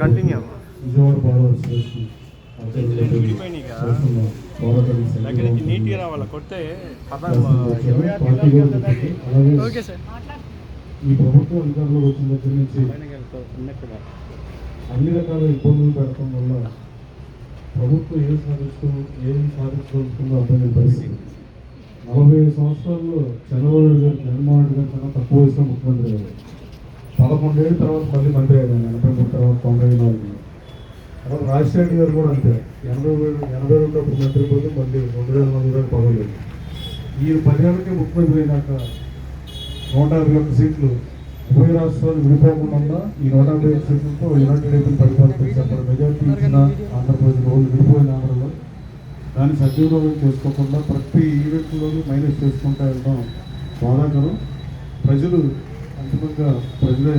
Continue Vijayawada నీట్గా రావాలి? కొడితే ఓకే సార్. ఈ ప్రభుత్వం అధికారంలోకి వచ్చిన దగ్గర నుంచి. అన్ని రకాల ఇబ్బందులు పెట్టడం వల్ల ప్రభుత్వం ఏం సాధిస్తూ ఏం సాధించదలుచుకుందో అర్థం పరిస్థితి. నలభై ఐదు సంవత్సరాల్లో చంద్రబాబు నాయుడు గారు జగన్మోహన్ రెడ్డి గారి కన్నా తక్కువ వయసులో ముఖ్యమంత్రి గారు పదకొండేళ్ళ తర్వాత మళ్ళీ మంత్రి అయ్యాను ఎనభై మూడు తర్వాత తొంభై నాలుగు తర్వాత రాజశేఖర్ గారు కూడా అంతే. ఎనభై వేలు ఎనభై రెండు అప్పుడు మంత్రి పోతే మళ్ళీ రెండు వేల నాలుగు వేలు పదవులు ఈ పదేళ్ళకే ముఖ్యమంత్రి అయినాక నూట యాభై ఒక్క సీట్లు ఉభయ రాష్ట్రాలు విడిపోకుండా ఈ నూట యాభై ఒక్క సీట్లతో యునైటెడ్ ఏపీ పరిపాలన చేశారు మెజార్టీ ఇచ్చిన ఆంధ్రప్రదేశ్ రోజు విడిపోయిన ఆంధ్రలో దాన్ని సద్వినియోగం చేసుకోకుండా ప్రతి ఈవెంట్లోనూ మైనస్ చేసుకుంటూ వెళ్ళడం బాధాకరం. ప్రజలు అంతిమంగా ప్రజలే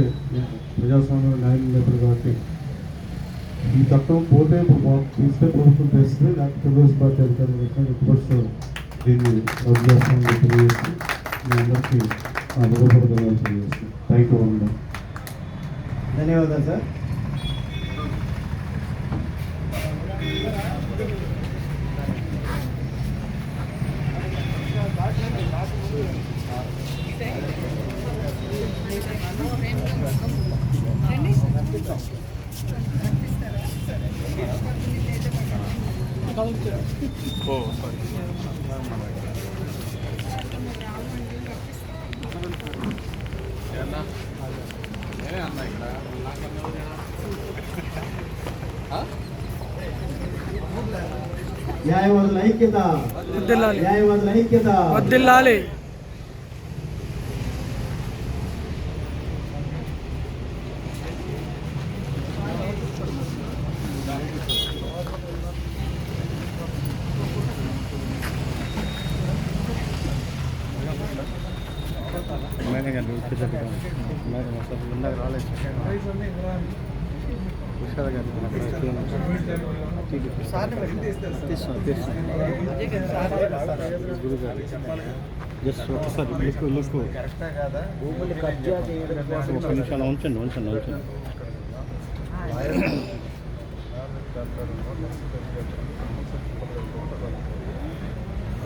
ప్రజాస్వామ్య న్యాయం నేతలు కాబట్టి ఈ చట్టం పోతే తీస్తే ప్రభుత్వం తెస్తుంది లేకపోతే తెలుగు పార్టీ అధికారులు వచ్చిన రిపోర్ట్స్ దీన్ని రద్దు చేస్తామని తెలియజేసి మీ అందరికీ నా హృదయపూర్వకంగా తెలియజేస్తాను థ్యాంక్ యూ అండి ధన్యవాదాలు సార్. न्याय नहीं किया था। न्याय वर लाइक केता बदल लाले జస్ట్ ఒకసారి లుక్. లుక్ ఒక నిమిషం ఉంచండి ఉంచండి ఉంచండి.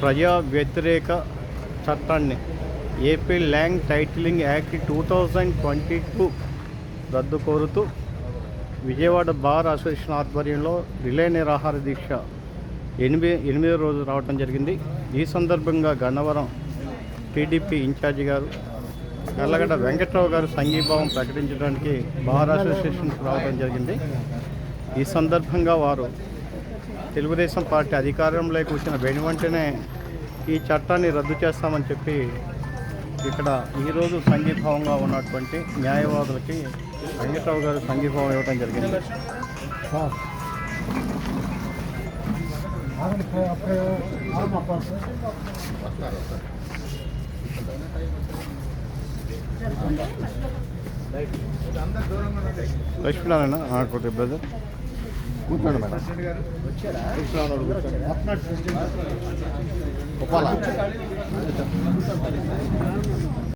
ప్రజా వ్యతిరేక చట్టాన్ని AP land titling act two thousand twenty two రద్దు కోరుతూ విజయవాడ బార్ అసోసియేషన్ ఆధ్వర్యంలో రిలే నిరాహార దీక్ష ఎనిమిది ఎనిమిదో రోజు రావటం జరిగింది. ఈ సందర్భంగా గన్నవరం టీడీపీ ఇన్ఛార్జి గారు నల్లగడ్డ వెంకట్రావు గారు సంఘీభావం ప్రకటించడానికి బార్ అసోసియేషన్కి రావడం జరిగింది. ఈ సందర్భంగా వారు తెలుగుదేశం పార్టీ అధికారంలోకి వచ్చిన వెను వెంటనే ఈ చట్టాన్ని రద్దు చేస్తామని చెప్పి ఇక్కడ ఈరోజు సంఘీభావంగా ఉన్నటువంటి న్యాయవాదులకి వెంకట్రావు గారు సంఘీభావం ఇవ్వడం జరిగింది. లక్ష్మీనారాయణ కొద్ది బ్రదర్ కూర్చోండి మేడం. ఉప్పాల